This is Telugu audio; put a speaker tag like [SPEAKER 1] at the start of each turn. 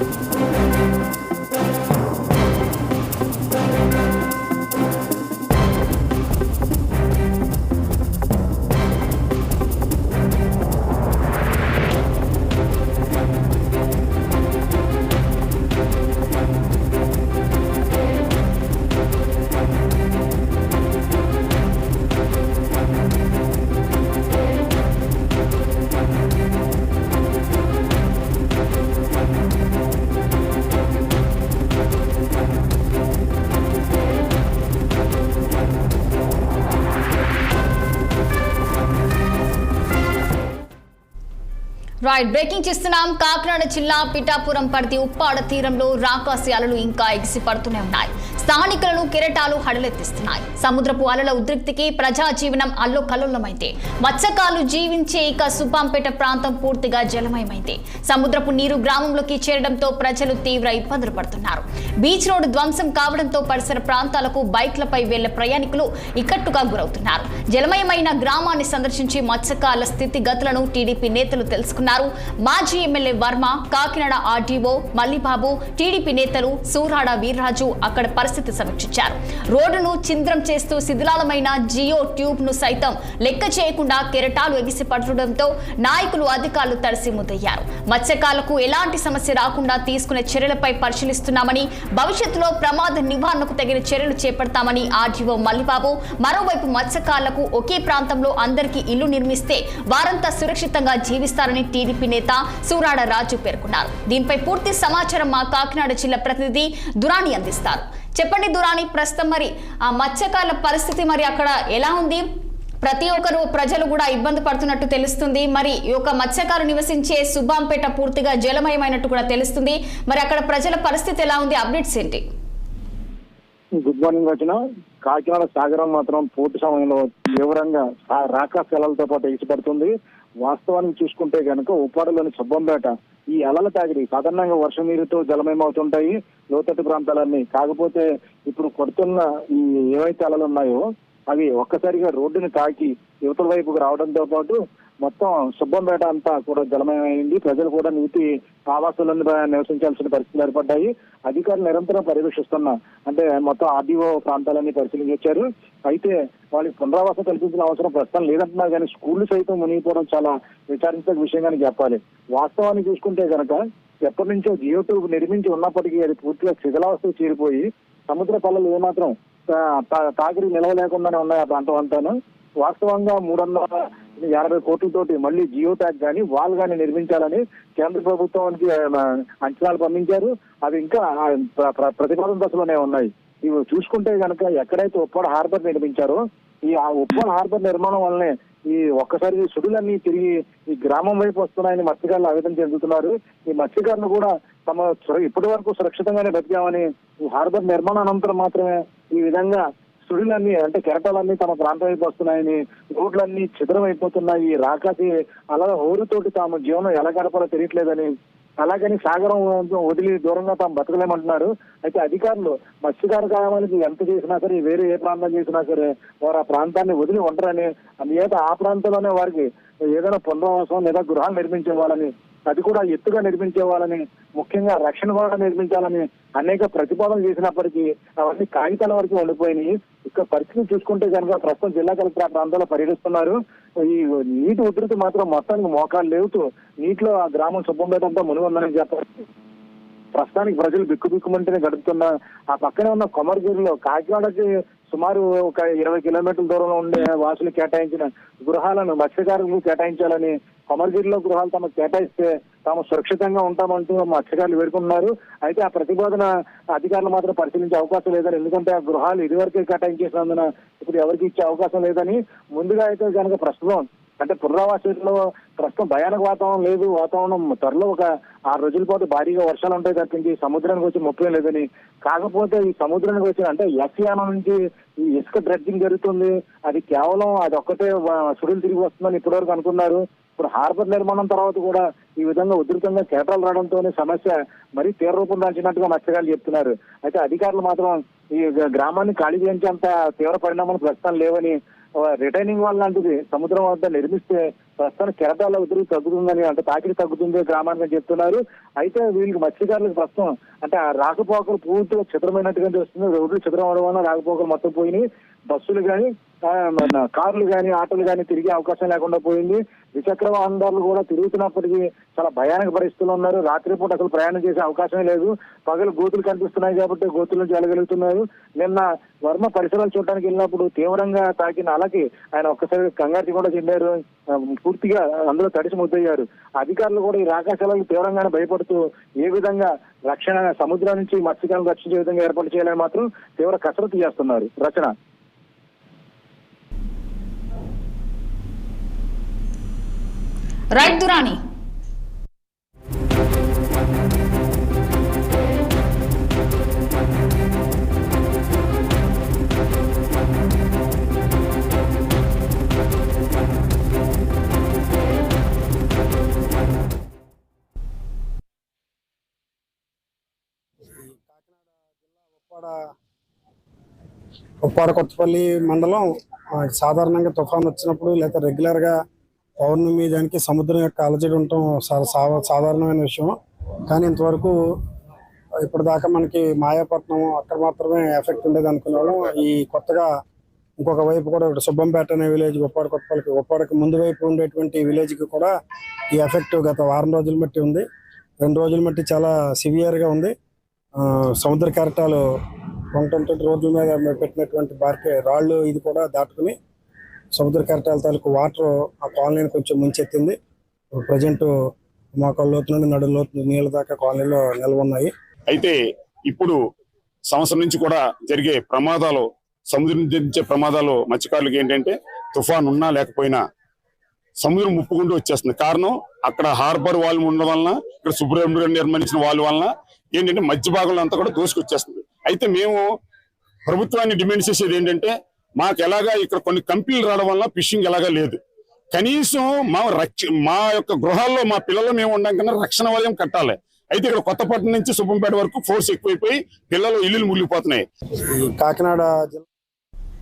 [SPEAKER 1] Thank you. రైట్ బ్రేకింగ్ చేస్తున్నాం. కాకినాడ జిల్లా పిఠాపురం పరిధి ఉప్పాడ తీరంలో రాకాసి అలలు ఇంకా ఎగిసి పడుతూనే ఉన్నాయి. స్థానికులను కెరటాలు హడలెత్తిస్తున్నాయి. సముద్రపు అలల ఉద్రిక్తికి ప్రజా జీవనం అల్లు మత్స్యకాలు జీవించే ఇక సుబ్బాంపేట ప్రాంతం పూర్తిగా జలమయమైంది. సముద్రపు నీరు గ్రామంలోకి చేరడంతో ప్రజలు తీవ్ర ఇబ్బందులు పడుతున్నారు. బీచ్ రోడ్డు ధ్వంసం కావడంతో పరిసర ప్రాంతాలకు బైక్లపై వెళ్ళే ప్రయాణికులు ఇక్కట్టుగా గురవుతున్నారు. జలమయమైన గ్రామాన్ని సందర్శించి మత్స్యకాల స్థితిగతులను టీడీపీ నేతలు తెలుసుకున్నారు. మాజీ MLA Varma Kakinada RDO Mallibabu TDP నేతలు సూరాడ వీర్రాజు అక్కడ పరిస్థితి సమీక్షించారు. రోడ్డును చింద్రం చేస్తూ శిథిలాలమైన జియో ట్యూబ్ను సైతం లెక్క చేయకుండా కెరటాలు ఎగిసిపడడంతో నాయకులు అధికారులు తడిసి ముద్దయ్యారు. మత్స్యకారులకు ఎలాంటి సమస్య రాకుండా తీసుకునే చర్యలపై పరిశీలిస్తున్నామని భవిష్యత్తులో ప్రమాద నివారణకు తగిన చర్యలు చేపడతామని ఆర్డీఓ మల్లిబాబు మరోవైపు మత్స్యకారులకు ఒకే ప్రాంతంలో అందరికీ ఇల్లు నిర్మిస్తే వారంతా సురక్షితంగా జీవిస్తారని టీడీపీ నేత సూరాడ రాజు పేర్కొన్నారు. దీనిపై పూర్తి సమాచారం మా కాకినాడ జిల్లా ప్రతినిధి దురాని అందిస్తారు. చెప్పండి దురాని ప్రస్తుతం మరి ఆ మత్స్యకారుల పరిస్థితి మరి అక్కడ ఎలా ఉంది? ప్రతి ఒక్కరు ప్రజలు కూడా ఇబ్బంది పడుతున్నట్టు తెలుస్తుంది. మరి ఈ యొక్క మత్స్యకారు నివసించే సుబ్బాంపేట పూర్తిగా జలమయమైనట్టు కూడా తెలుస్తుంది. మరి అక్కడ ప్రజల పరిస్థితి ఎలా ఉంది? అప్డేట్స్ ఏంటి?
[SPEAKER 2] గుడ్ మార్నింగ్ వచ్చిన కాకినాడ సాగరం మాత్రం పూర్తి సమయంలో తీవ్రంగా రాకాశలతో పాటు ఎగిసిపడుతుంది వాస్తవానికి చూసుకుంటే కనుక ఉప్పాడలోని సుబ్బంపేట ఈ అలల తాగిడి సాధారణంగా వర్షం నీరుతో జలమయమవుతుంటాయి. లోతట్టు ప్రాంతాలన్నీ. కాకపోతే ఇప్పుడు కొడుతున్న ఈ ఏవైతే అలలు ఉన్నాయో అవి ఒక్కసారిగా రోడ్డుని తాకి యువతల వైపుకు రావడంతో పాటు మొత్తం సుబ్బంపేట అంతా కూడా జలమయమైంది. ప్రజలు కూడా నీటి ఆవాసాలను నివసించాల్సిన పరిస్థితులు ఏర్పడ్డాయి. అధికారులు నిరంతరం పర్యవేక్షిస్తున్న అంటే మొత్తం ఆర్డీఓ ప్రాంతాలన్నీ పరిశీలించారు అయితే వాళ్ళకి పునరావాసం కల్పించిన అవసరం ప్రస్తుతం లేదంటున్నారు కానీ స్కూళ్ళు సైతం మునిగిపోవడం చాలా విచారించదగ్గ విషయంగానే చెప్పాలి. వాస్తవాన్ని చూసుకుంటే కనుక ఎప్పటి నుంచో జియో ట్యూబ్ నిర్మించి ఉన్నప్పటికీ అది పూర్తిగా శిథిలావస్థకు చేరిపోయి సముద్ర పల్లలు ఏమాత్రం తా- తా- తాకిడి నిలవలేకుండానే ఉన్నాయి ఆ ప్రాంతం అంతాను. వాస్తవంగా మూడు వందల యాభై కోట్లతోటి మళ్ళీ జియో ట్యాగ్ కానీ వాల్ కానీ నిర్మించాలని కేంద్ర ప్రభుత్వానికి అంచనాలు పంపించారు. అవి ఇంకా ప్ర- ప్రతిపాదన దశలోనే ఉన్నాయి. ఇవి చూసుకుంటే కనుక ఎక్కడైతే ఉప్పాడ హార్బర్ నిర్మించారో ఈ ఆ ఉప్పాడ హార్బర్ నిర్మాణం వల్లనే ఈ ఒక్కసారి సుడులన్నీ తిరిగి ఈ గ్రామం వైపు వస్తున్నాయని మత్స్యకారులు ఆవేదన చెందుతున్నారు. ఈ మత్స్యకారులు కూడా తమ ఇప్పటి వరకు సురక్షితంగానే బతికామని ఈ హార్బర్ నిర్మాణం అనంతరం మాత్రమే ఈ విధంగా సుడులన్నీ అంటే కెరటాలన్నీ తమ ప్రాంతం వైపు వస్తున్నాయని రోడ్లన్నీ చిద్రం అయిపోతున్నాయి రాకాసి అలా హోరుతోటి తాము జీవనం ఎలా గడపాలో తెలియట్లేదని అలాగని సాగరం వదిలి దూరంగా తాము బతకలేమంటున్నారు. అయితే అధికారులు మత్స్యకార గ్రామానికి ఎంత చేసినా సరే వేరే ఏ ప్రాంతం చేసినా సరే వారు ఆ ప్రాంతాన్ని వదిలి ఉండరని అందుచేత ఆ ప్రాంతంలోనే వారికి ఏదైనా పునరావాసం లేదా గృహాలు నిర్మించేవాళ్ళని అది కూడా ఎత్తుగా నిర్మించేవాలని ముఖ్యంగా రక్షణ కూడా నిర్మించాలని అనేక ప్రతిపాదనలు చేసినప్పటికీ అవన్నీ కాగితాల వరకు ఉండిపోయినాయి. ఇక్కడ పరిస్థితి చూసుకుంటే కనుక ప్రస్తుతం జిల్లా కలెక్టర్ ఆ ప్రాంతాల్లో పర్యటిస్తున్నారు. ఈ నీటి ఉధృతి మాత్రం మొత్తానికి మోకాలు లేవుతూ నీటిలో ఆ గ్రామం శుభ్రంపేట అంతా మునిగుందని చెప్పారు. ప్రస్తుతానికి ప్రజలు బిక్కు బిక్కుమంటేనే గడుపుతున్న ఆ పక్కనే ఉన్న కొమరగిరిలో కాకినాడకి సుమారు ఒక ఇరవై కిలోమీటర్ల దూరంలో ఉండే వాసులు కేటాయించిన గృహాలను మత్స్యకారులకు కేటాయించాలని కొమరగిరిలో గృహాలు తమకు కేటాయిస్తే తాము సురక్షితంగా ఉంటామంటూ మత్స్యకారులు వేడుకుంటున్నారు. అయితే ఆ ప్రతిపాదన అధికారులు మాత్రం పరిశీలించే అవకాశం లేదని ఎందుకంటే ఆ గృహాలు ఇదివరకే కేటాయించేసినందున ఇప్పుడు ఎవరికి ఇచ్చే అవకాశం లేదని ముందుగా అయితే కనుక ప్రస్తుతం అంటే పునరావాసంలో ప్రస్తుతం భయానక వాతావరణం లేదు. వాతావరణం త్వరలో ఒక ఆరు రోజుల పాటు భారీగా వర్షాలు ఉంటాయి తప్పించి సముద్రానికి వచ్చి ముప్పై లేదని. కాకపోతే ఈ సముద్రానికి వచ్చిన అంటే యక్షయానం నుంచి ఈ ఇసుక డ్రెడ్జింగ్ జరుగుతుంది. అది కేవలం అది ఒక్కటే సుడులు తిరిగి వస్తుందని ఇప్పటివరకు అనుకున్నారు. ఇప్పుడు హార్బర్ నిర్మాణం తర్వాత కూడా ఈ విధంగా ఉధృతంగా కేటాలు రావడంతోనే సమస్య మరీ తీవ్ర రూపం దాల్చినట్టుగా మత్స్యకారులు చెప్తున్నారు. అయితే అధికారులు మాత్రం ఈ గ్రామాన్ని ఖాళీ చేయించేంత తీవ్ర పరిణామాలు ప్రస్తుతం లేవని రిటైనింగ్ వాల్ లాంటిది సముద్రం వద్ద నిర్మిస్తే ప్రస్తుతానికి కెరటాల ఉదురు తగ్గుతుందని అంటే తాకిడి తగ్గుతుంది గ్రామానికి చెప్తున్నారు. అయితే వీళ్ళకి మత్స్యకారులకు ప్రస్తుతం అంటే ఆ రాకపోకలు పూర్తిగా చిత్రమైనట్టుగా తెలుస్తుంది. రోడ్లు చిత్రం అవడం వల్ల రాకపోకలు మొత్తం పోయినాయి. బస్సులు కానీ కార్లు కానీ ఆటోలు కానీ తిరిగే అవకాశం లేకుండా పోయింది. ద్విచక్ర వాహనదారులు కూడా తిరుగుతున్నప్పటికీ చాలా భయానక పరిస్థితులు ఉన్నారు. రాత్రిపూట అసలు ప్రయాణం చేసే అవకాశమే లేదు. పగలు గోతులు కనిపిస్తున్నాయి కాబట్టి గోతుల నుంచి వెళ్ళగలుగుతున్నారు నిన్న వర్మ పరిసరాలు చూడడానికి వెళ్ళినప్పుడు తీవ్రంగా తాకిన అలాగే ఆయన ఒక్కసారి కంగారు కూడా చెందారు పూర్తిగా అందులో తడిసి ముద్దయ్యారు. అధికారులు కూడా ఈ రాకాశాలకు తీవ్రంగానే భయపడుతూ ఏ విధంగా రక్షణ సముద్రం నుంచి మత్స్యకారులను రక్షించే విధంగా ఏర్పాటు చేయాలని మాత్రం తీవ్ర కసరత్తు చేస్తున్నారు. రచన.
[SPEAKER 1] రైట్ దురాని
[SPEAKER 3] ఉప్పాడ ఉప్పాడ కొత్తపల్లి మండలం సాధారణంగా తుఫాన్ వచ్చినప్పుడు లేదా రెగ్యులర్గా పౌర్ణమి దానికి సముద్రం యొక్క అలజడి ఉండటం సా- సాధారణమైన విషయం. కానీ ఇంతవరకు ఇప్పటిదాకా మనకి మాయాపట్నం అక్కడ మాత్రమే ఎఫెక్ట్ ఉండేది అనుకున్నాము ఈ కొత్తగా ఇంకొక వైపు కూడా ఒకటి సుబ్బంపేట అనే విలేజ్ ఉప్పాడ కొత్తపల్లికి ఉప్పాడకి ముందు వైపు ఉండేటువంటి విలేజ్కి కూడా ఈ ఎఫెక్ట్ గత వారం రోజుల మట్టి ఉంది. రెండు రోజుల మట్టి చాలా సివియర్గా ఉంది. సముద్ర కెరటాలు ఉండటంతో రోడ్ల మీద పెట్టినటువంటి బార్కే రాళ్ళు ఇది కూడా దాటుకుని సముద్ర కెరటాల తాలూకు వాటర్ ఆ కాలనీని కొంచెం ముంచెత్తింది. ప్రజెంట్ మోకాళ్ళ లోతు నుండి నడు లోతు నీళ్ళ దాకా కాలనీలో నిల్వన్నాయి.
[SPEAKER 4] అయితే ఇప్పుడు సంవత్సరం నుంచి కూడా జరిగే ప్రమాదాలు సముద్రం జరిగే ప్రమాదాలు మత్స్యకారులకు ఏంటంటే తుఫాన్ ఉన్నా లేకపోయినా సముద్రం ముప్పుకుంటూ వచ్చేస్తుంది. కారణం అక్కడ హార్బర్ వాళ్ళు ఉండడం వలన ఇక్కడ సుబ్రహ్మణ్యం నిర్మించిన వాళ్ళ వలన ఏంటంటే మధ్య భాగంలో అంతా కూడా దోసుకొచ్చేస్తుంది. అయితే మేము ప్రభుత్వాన్ని డిమాండ్ చేసేది ఏంటంటే మాకు ఎలాగా ఇక్కడ కొన్ని కంపెనీలు రావడం వల్ల ఫిషింగ్ ఎలాగా లేదు. కనీసం మా రక్ష మా యొక్క గృహాల్లో మా పిల్లలు మేము ఉండడం కన్నా రక్షణ వలయం కట్టాలి. అయితే ఇక్కడ కొత్తపట్నం నుంచి సుబ్బంపేట వరకు ఫోర్స్ ఎక్కువైపోయి పిల్లలు ఇల్లులు మునిగిపోతున్నాయి.
[SPEAKER 3] కాకినాడ జిల్లా